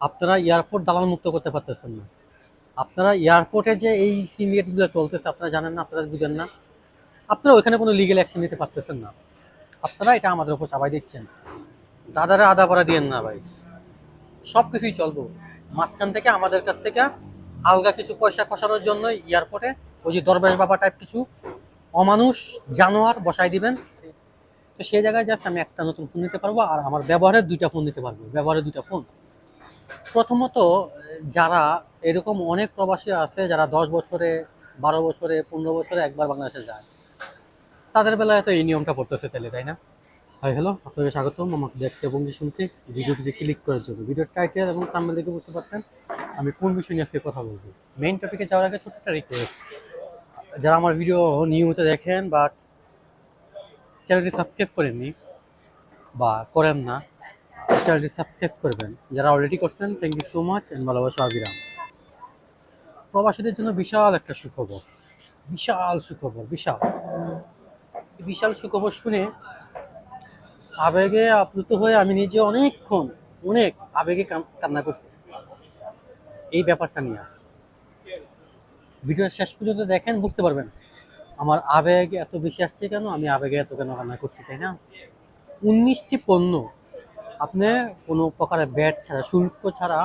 আপনারা এয়ারপোর্ট দালাল মুক্ত করতে পারতেছেন না। আপনারা এয়ারপোর্টে যে এই সিন্ডিকেটগুলো চলতেছে, আপনারা জানেন না, আপনারা বুঝেন না। আপনারা ওইখানে কোনো লিগেল অ্যাকশন নিতে পারতেছেন না। আপনারা এটা আমাদের উপর চাপাই দিচ্ছেন। দাদারা আদা পড়া দিয়েন না ভাই। সব কিছুই চলবো। মাঝখান থেকে আমাদের কাছ থেকে আলগা কিছু পয়সা খসানোর জন্য এয়ারপোর্টে ওই যে দরবেশ বাবা টাইপ কিছু অমানুষ জানোয়ার বসাই দিবেন। তো সেই জায়গায় যাচ্ছে আমি একটা নতুন ফোন নিতে পারব, আর আমার ব্যবহারের দুইটা ফোন নিতে পারব। ব্যবহারের দুইটা ফোন প্রথমত যারা এরকম অনেক প্রবাসী আছে যারা দশ বছরে, বারো বছরে, পনেরো বছরে একবার বাংলাদেশে যায়, তাদের বেলায় তো এই নিয়মটা পড়তেছে তাহলে, তাই না? হাই, হ্যালো আপনাকে স্বাগতম, আমাকে দেখতে এবং শুনতে ভিডিওটি যে ক্লিক করার জন্য। ভিডিওর টাইটেল এবং থাম্বেল দেখে বুঝতে পারছেন, আমি কোন বিষয় নিয়ে আজকে কথা বলব? মেইন টপিকে যাওয়ার আগে ছোট্ট একটা রিকোয়েস্ট যারা আমার ভিডিও নিয়মিত দেখেন বা চ্যানেলটি সাবস্ক্রাইব করেননি বা করেন না চ্যানেলটি সাবস্ক্রাইব করবেন। যারা অলরেডি করছেন thank you so much and ভালোবাসা অবিরাম। প্রবাসীদের জন্য বিশাল একটা সুখবর। বিশাল সুখবর, বিশাল। বিশাল সুখবর শুনে আবেগে আপ্লুত হয়ে আমি নিজে অনেকক্ষণ, অনেক আবেগে কান- কান্না করছি। এই ব্যাপারটা নিয়ে। ভিডিওর শেষ পর্যন্ত দেখেন, বুঝতে পারবেন। আমার আবেগ এত বেশি আসছে কেন? আমি আবেগে এত কেন কান্না করছি, তাই না? উনিশটি পণ্য আপনি কোনো প্রকারের ব্যাট ছাড়া, শুল্ক ছাড়া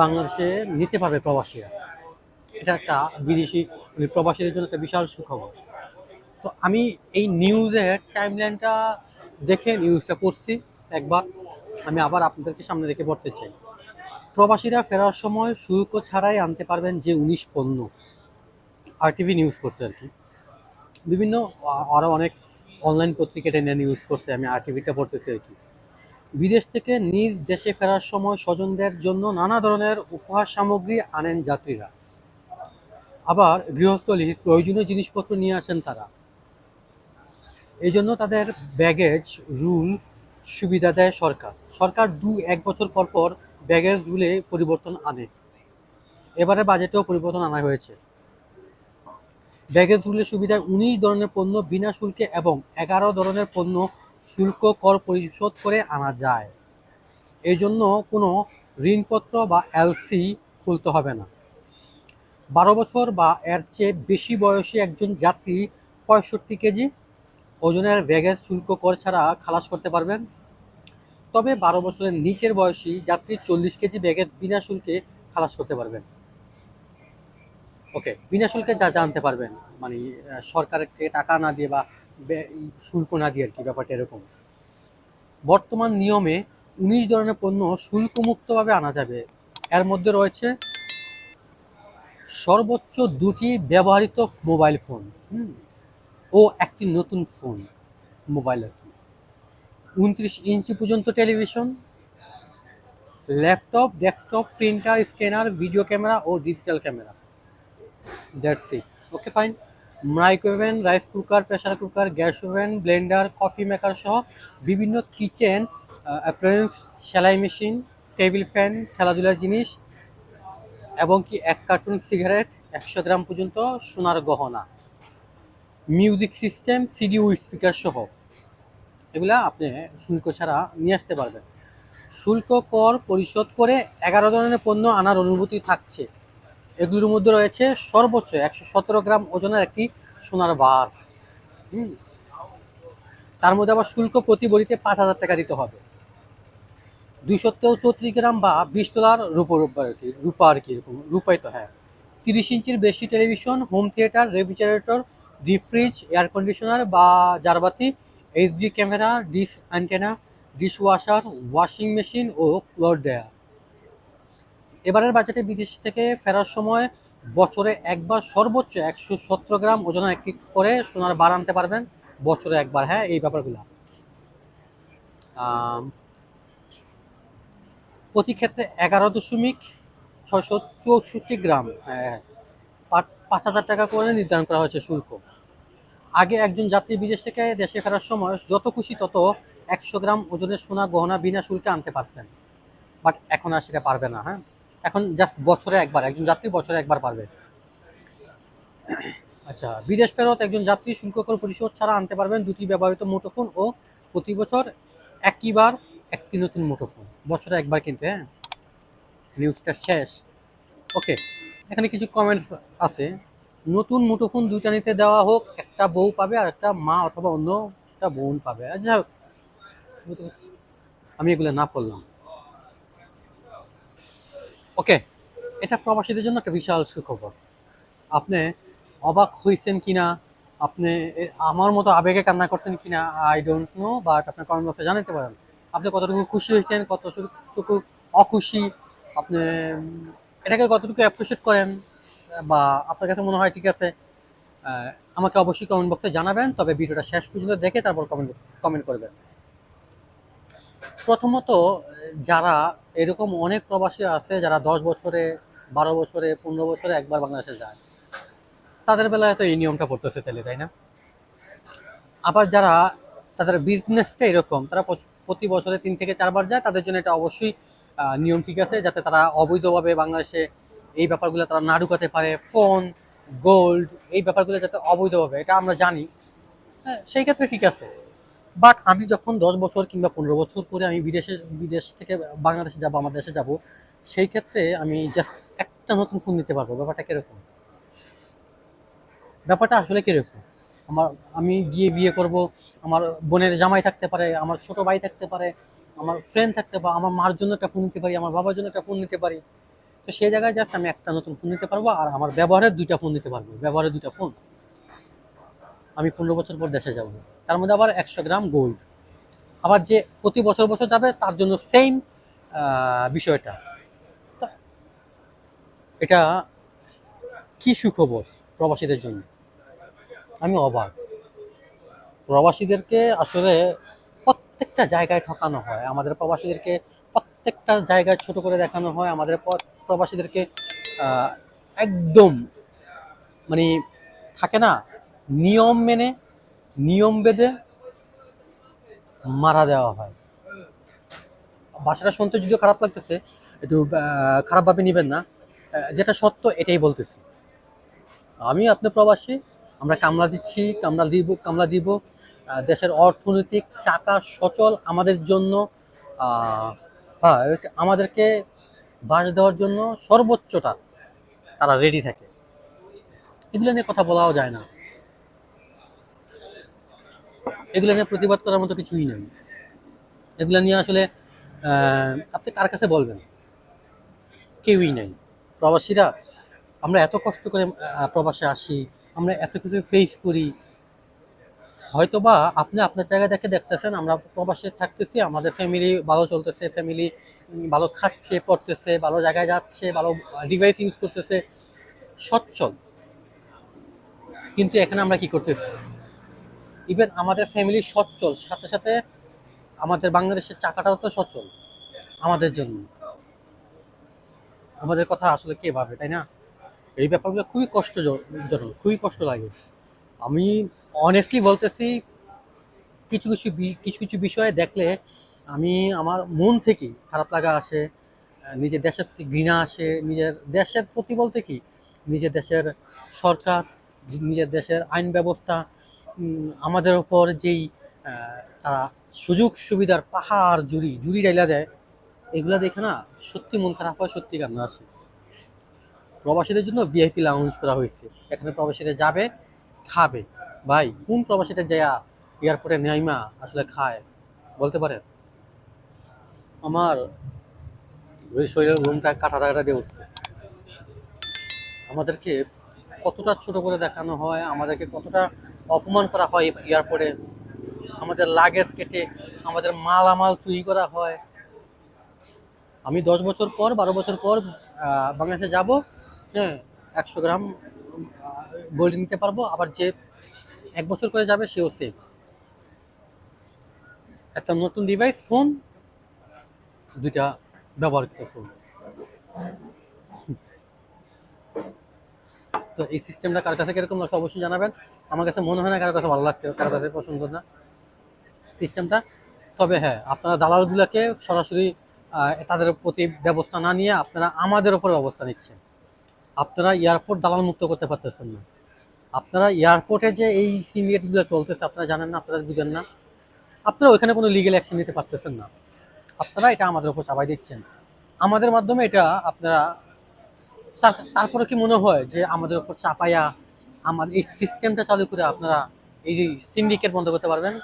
বাংলাদেশে নিতে পারবে প্রবাসীরা। এটা একটা বিদেশি মানে প্রবাসীদের জন্য একটা বিশাল সুখবর। তো আমি এই নিউজের টাইমলাইনটা দেখে নিউজটা পড়ছি একবার। আমি আবার আপনাদেরকে সামনে রেখে পড়তে চাই। প্রবাসীরা ফেরার সময় শুল্ক ছাড়াই আনতে পারবেন যে উনিশ পণ্য। আরটিভি নিউজ করছে আর কি। বিভিন্ন আরও অনেক অনলাইন পত্রিকাটা নিয়ে নিউজ করছে। আমি আরটিভিটা পড়তেছি আর কি। বিদেশ থেকে নিজ দেশে ফেরার সময় স্বজনদের জন্য নানা ধরনের উপহার সামগ্রী আনেন যাত্রীরা। আবার গৃহস্থলী প্রয়োজনীয় জিনিসপত্র নিয়ে আসেন তারা। এই জন্য তাদের ব্যাগেজ, রুল সুবিধা দেয় সরকার। সরকার দু এক বছর পর পর ব্যাগেজ রুলে পরিবর্তন আনে। এবারে বাজেটেও পরিবর্তন আনা হয়েছে। ব্যাগেজ রুলের সুবিধায় উনিশ ধরনের পণ্য বিনা শুল্কে এবং এগারো ধরনের পণ্য শুল্ক কর পরিশোধ করে আনা যায়। এই জন্য কোনো ঋণপত্র বা এলসি খুলতে হবে না। বারো বছর বা এর চেয়ে বেশি বয়সী একজন যাত্রী পঁয়ষট্টি কেজি ওজনের ব্যাগেজ শুল্ক কর ছাড়া খালাস করতে পারবেন। তবে বারো বছরের নিচের বয়সী যাত্রী চল্লিশ কেজি ব্যাগেজ বিনা শুল্কে খালাস করতে পারবেন। ওকে, বিনা শুল্কে যা জানতে পারবেন মানে সরকারকে টাকা না দিয়ে বা শুল্ক না দিয়ে আর কি, ব্যাপারটা এরকম। বর্তমান নিয়মে উনিশ ধরনের পণ্য শুল্কমুক্তভাবে আনা যাবে। এর মধ্যে রয়েছে সর্বোচ্চ দুটি ব্যবহৃত মোবাইল ফোন ও একটি নতুন ফোন, মোবাইল আর কি। উনত্রিশ ইঞ্চি পর্যন্ত television, laptop, desktop, printer, scanner, video camera O digital camera. That's it. Okay, fine. Micro oven rice cooker pressure cooker, gas oven, blender, coffee maker সহ বিভিন্ন কিচেন অ্যাপ্লায়েন্স সেলাই machine, table fan, খেলাধুলার জিনিস এবং কি এক কার্টুন সিগারেট একশো গ্রাম পর্যন্ত সোনার গহনা। মিউজিক সিস্টেম, সিডি স্পিকার সহ। এগুলা আপনি শুল্ক ছাড়া নিয়ে আসতে পারবেন। শুল্ক কর পরিশোধ করে এগারো ধরনের পণ্য আনার অনুমতি থাকছে। এগুলোর মধ্যে রয়েছে সর্বোচ্চ একশো সতেরো গ্রাম ওজনের একটি সোনার বার। তার মধ্যে আবার শুল্ক প্রতি বড়িতে পাঁচ হাজার টাকা দিতে হবে। দুইশো চৌত্রিশ গ্রাম বা বিশ তোলার রূপো রূপা আর কি, রূপা আর কি এরকম, রূপাই তো হ্যাঁ। তিরিশ ইঞ্চির বেশি television, home theatre, refrigerator, deep freeze, air conditioner বা জারবাতি, HD camera dish antenna dish washer washing machine ও ক্লোথ ড্রায়ার। এবারের বাজেটে বিদেশ থেকে ফেরার সময় বছরে একবার সর্বোচ্চ একশো সতেরো গ্রাম ওজনের একটি করে সোনার বার আনতে পারবেন। বছরে একবার হ্যাঁ এই ব্যাপারগুলো। প্রতি ক্ষেত্রে এগারো দশমিক ছয়শো চৌষট্টি গ্রাম হ্যাঁ, পাঁচ- পাঁচ হাজার টাকা করে নির্ধারণ করা হয়েছে শুল্ক। আগে একজন যাত্রী বিদেশ থেকে দেশে ফেরার সময় যত খুশি তত একশো গ্রাম ওজনের সোনা গহনা বিনা শুল্কে আনতে পারতেন। বাট এখন আর সেটা পারবে না হ্যাঁ। এখন জাস্ট বছরে একবার, একজন যাত্রী বছরে একবার পারবে। আচ্ছা বিদেশ ফেরত একজন যাত্রী শুল্ক কর পরিশোধ ছাড়া আনতে পারবেন দুটি ব্যবহৃত মুঠোফোন ও প্রতি বছর একইবার একটি নতুন মুঠোফোন। বছরে একবার কিন্তু হ্যাঁ? নিউজটা শেষ। ওকে এখানে কিছু কমেন্টস আছে। নতুন মুঠোফোন দুইটা নিতে দেওয়া হোক, একটা বউ পাবে আর একটা মা অথবা অন্য একটা বোন পাবে। আচ্ছা আমি এগুলো না পড়লাম। ওকে এটা প্রবাসীদের জন্য একটা বিশাল সুখবর। আপনি অবাক হয়েছেন কিনা? আপনি আমার মতো আবেগে কান্না করতেন কিনা? আই ডোন্ট নো বাট আপনার কমেন্ট জানাতে পারেন। আপনি কতটুকু খুশি হয়েছেন কতটুকু অখুশি? আপনি এটাকে কতটুকু অ্যাপ্রিসিয়েট করেন? বা আপনার কাছে মনে হয় ঠিক আছে? আমাকে অবশ্যই কমেন্ট বক্সে জানাবেন, তবে ভিডিওটা শেষ পর্যন্ত দেখে তারপর কমেন্ট কমেন্ট করবেন। প্রথমত যারা এরকম অনেক প্রবাসী আছে যারা দশ বছরে বারো বছরে পনেরো বছরে একবার বাংলাদেশে যায় তাদের বেলায় তো এই নিয়মটা পড়তেছে তাহলে তাই না? আবার যারা তাদের বিজনেসটা এরকম তারা প্রতি বছরে তিন থেকে চারবার যায় তাদের জন্য এটা অবশ্যই নিয়ম ঠিক আছে যাতে তারা অবৈধভাবে বাংলাদেশে এই ব্যাপারগুলো তারা না ঢুকাতে পারে। ফোন গোল্ড এই ব্যাপারগুলো যাতে অবৈধভাবে এটা আমরা জানি। হ্যাঁ, সেই ক্ষেত্রে ঠিক আছে। বাট আমি যখন দশ বছর কিংবা পনেরো বছর পরে আমি বিদেশে, বিদেশ থেকে বাংলাদেশে যাব আমার দেশে যাব, সেই ক্ষেত্রে আমি জাস্ট একটা নতুন ফোন নিতে পারব। ব্যাপারটা কীরকম? ব্যাপারটা আসলে কীরকম? আমার, আমি গিয়ে বিয়ে করব, আমার বোনের জামাই থাকতে পারে, আমার ছোট ভাই থাকতে পারে, আমার ফ্রেন্ড থাকতে পারে আমার মার জন্য একটা ফোন নিতে পারি, আমার বাবার জন্য একটা ফোন নিতে পারি। তো সেই জায়গায় জাস্ট আমি একটা নতুন ফোন নিতে পারব আর আমার ব্যবহারের দুইটা ফোন নিতে পারব। ব্যবহারের দুইটা ফোন আমি পনেরো বছর পর দেশে যাব। তার মধ্যে আবার একশো গ্রাম গোল্ড আবার যে প্রতি বছর বছর যাবে, তার জন্য সেম বিষয়টা। এটা কি সুখবর প্রবাসীদের জন্য? আমি অবাক। প্রবাসীদেরকে আসলে প্রত্যেকটা জায়গায় ঠকানো হয়। আমাদের প্রবাসীদেরকে প্রত্যেকটা জায়গায় ছোট করে দেখানো হয়। আমাদের প্রবাসীদেরকে একদম মানে থাকে না, নিয়ম মেনে নিয়ম বেঁধে মারা দেওয়া হয়। বাসাটা শুনতে যদিও খারাপ লাগতেছে, একটু খারাপভাবে নেবেন না। যেটা সত্য এটাই বলতেছি। আমি আপনি প্রবাসী, আমরা কামলা দিচ্ছি, কামলা দিব কামলা দিব। দেশের অর্থনৈতিক চাকা সচল আমাদের জন্য আমাদেরকে বাস দেওয়ার জন্য সর্বোচ্চটা তারা রেডি থাকে। এগুলো নিয়ে কথা বলাও যায় না। এগুলো নিয়ে প্রতিবাদ করার মতো কিছুই নেই। এগুলো নিয়ে আসলে আপনি কার কাছে বলবেন? কেউই নেই। প্রবাসীরা, আমরা এত কষ্ট করে প্রবাসে আসি, আমরা এত কিছু ফেস করি। হয়তো বা আপনি আপনার জায়গা দেখে দেখতেছেন, আমরা প্রবাসে থাকতেছি, আমাদের ফ্যামিলি ভালো চলতেছে ফ্যামিলি ভালো খাচ্ছে, পড়তেছে, ভালো জায়গায় যাচ্ছে, ভালো ডিভাইস ইউজ করতেছে, সচ্ছল। কিন্তু এখানে আমরা কি করতেছি? ইভেন আমাদের ফ্যামিলি সচ্ছল, সাথে সাথে আমাদের বাংলাদেশের চাকাটাও তো সচ্ছল আমাদের জন্য। আমাদের কথা আসলে কে ভাবে, তাই না? এই ব্যাপারগুলো খুবই কষ্টজনক, খুবই কষ্ট লাগে। আমি অনেস্টলি বলতেছি, কিছু কিছু কিছু কিছু বিষয়ে দেখলে আমি আমার মন থেকেই খারাপ লাগা আসে, নিজের দেশের প্রতি ঘৃণা আসে, নিজের দেশের প্রতি বলতে কি, নিজের দেশের সরকার, নিজের দেশের আইন ব্যবস্থা আমাদের ওপর যেই তারা সুযোগ সুবিধার পাহাড় জুড়ি জুড়ি ডাইলা দেয়, এগুলা দেখে না সত্যি মন খারাপ হয়, সত্যি কান্না আসে। প্রবাসীদের জন্য ভিআইপি লাউঞ্জ করা হয়েছে। এখানে প্রবাসীরা যাবে, খাবে। ভাই, কোন প্রবাসীটা যায় এয়ারপোর্টে নেইমা আসলে খায়? বলতে পারেন? আমার ওই শরীরের রুমটা কাটা টাকাটা দিয়ে উঠছে। আমাদেরকে কতটা ছোট করে দেখানো হয়, আমাদেরকে কতটা অপমান করা হয় এয়ারপোর্টে আমাদের লাগেজ কেটে, আমাদের মালামাল চুরি করা হয়। আমি দশ বছর পর, বারো বছর পর বাংলাদেশে যাব হ্যাঁ একশো গ্রাম গোল্ড নিতে পারব। আবার যে এক বছর করে যাবে, সেও সেম একটা নতুন ডিভাইস ফোন দুইটা ব্যবহৃত ফোন তো এই সিস্টেমটা কার কাছে কীরকম লাগছে অবশ্যই জানাবেন। আমার কাছে মনে হয় না কারও কাছে ভালো লাগছে, কারও কাছে পছন্দ না সিস্টেমটা তবে হ্যাঁ আপনারা দালালগুলোকে সরাসরি তাদের প্রতি ব্যবস্থা না নিয়ে আপনারা আমাদের উপরে ব্যবস্থা নিচ্ছেন। আপনারা এয়ারপোর্ট দালাল মুক্ত করতে পারতেছেন না। আপনারা এয়ারপোর্টে যে এই সিন্ডিকেটগুলো চলতেছে, আপনারা জানেন না, আপনারা বুঝেন না। আপনারা ওইখানে কোনো লিগেল অ্যাকশন নিতে পারতেছেন না। আপনারা এটা আমাদের উপর চাপাই দিচ্ছেন। আমাদের মাধ্যমে এটা আপনারা তারপরে কি মনে হয় যে আমাদের উপর চাপাইয়া আমাদের এই সিস্টেমটা চালু করে আপনারা এই যে সিন্ডিকেট বন্ধ করতে পারবেন?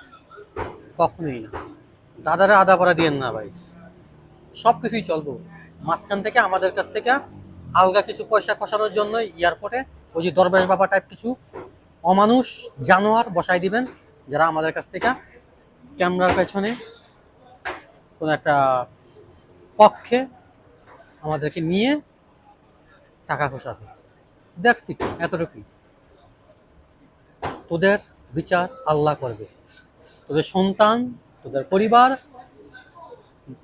কখনোই না। দাদারা আদা পড়া দিয়েন না ভাই। সব কিছুই চলবো। মাঝখান থেকে আমাদের কাছ থেকে আলগা কিছু পয়সা খসানোর জন্য এয়ারপোর্টে ওই যে দরবেশ বাবা টাইপ কিছু অমানুষ জানোয়ার বসাই দিবেন, যারা আমাদের কাছ থেকে ক্যামেরার পেছনে কোনো একটা কক্ষে আমাদেরকে নিয়ে টাকা খসাবে দ্যাটস ইট এতটুকুই। তোদের বিচার আল্লাহ করবে। তোদের সন্তান, তোদের পরিবার,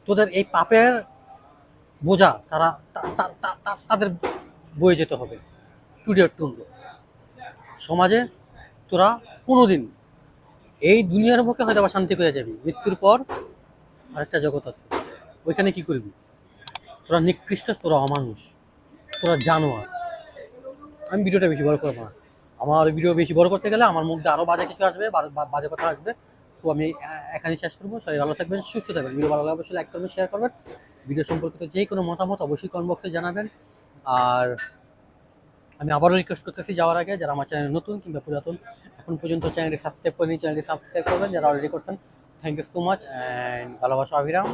তোদের এই পাপের বোঝা, তারা তাদের বয়ে যেতে হবে। টুডে টুন্ড সমাজে তোরা কোনোদিন এই দুনিয়ার বুকে হয়তো আবার শান্তি করে যাবি। মৃত্যুর পর আরেকটা জগৎ আছে। ওইখানে কি করবি? তোরা নিকৃষ্ট, তোরা অমানুষ। তোরা জানোয়ার। আমি ভিডিওটা বেশি বড় করব না। আমার ভিডিও বেশি বড় করতে গেলে আমার মুখ দিয়ে আরও বাজে কিছু আসবে বাজে কথা আসবে। তো আমি এখানেই শেষ করব। সবাই ভালো থাকবেন, সুস্থ থাকবেন। ভিডিও ভালো লাগলে অবশ্যই লাইক করবেন শেয়ার করবেন। ভিডিও সম্পর্কিত যে কোনো মতামত অবশ্যই কমেন্ট বক্সে জানাবেন। আর আমি আবারও রিকোয়েস্ট করতেছি যাওয়ার আগে, যারা আমার চ্যানেল নতুন কিংবা পুরাতন, এখন পর্যন্ত চ্যানেলটি সাবস্ক্রাইব করেনি চ্যানেলটি সাবস্ক্রাইব করবেন। যারা অলরেডি করছেন thank you so much and ভালোবাসা অভিরাম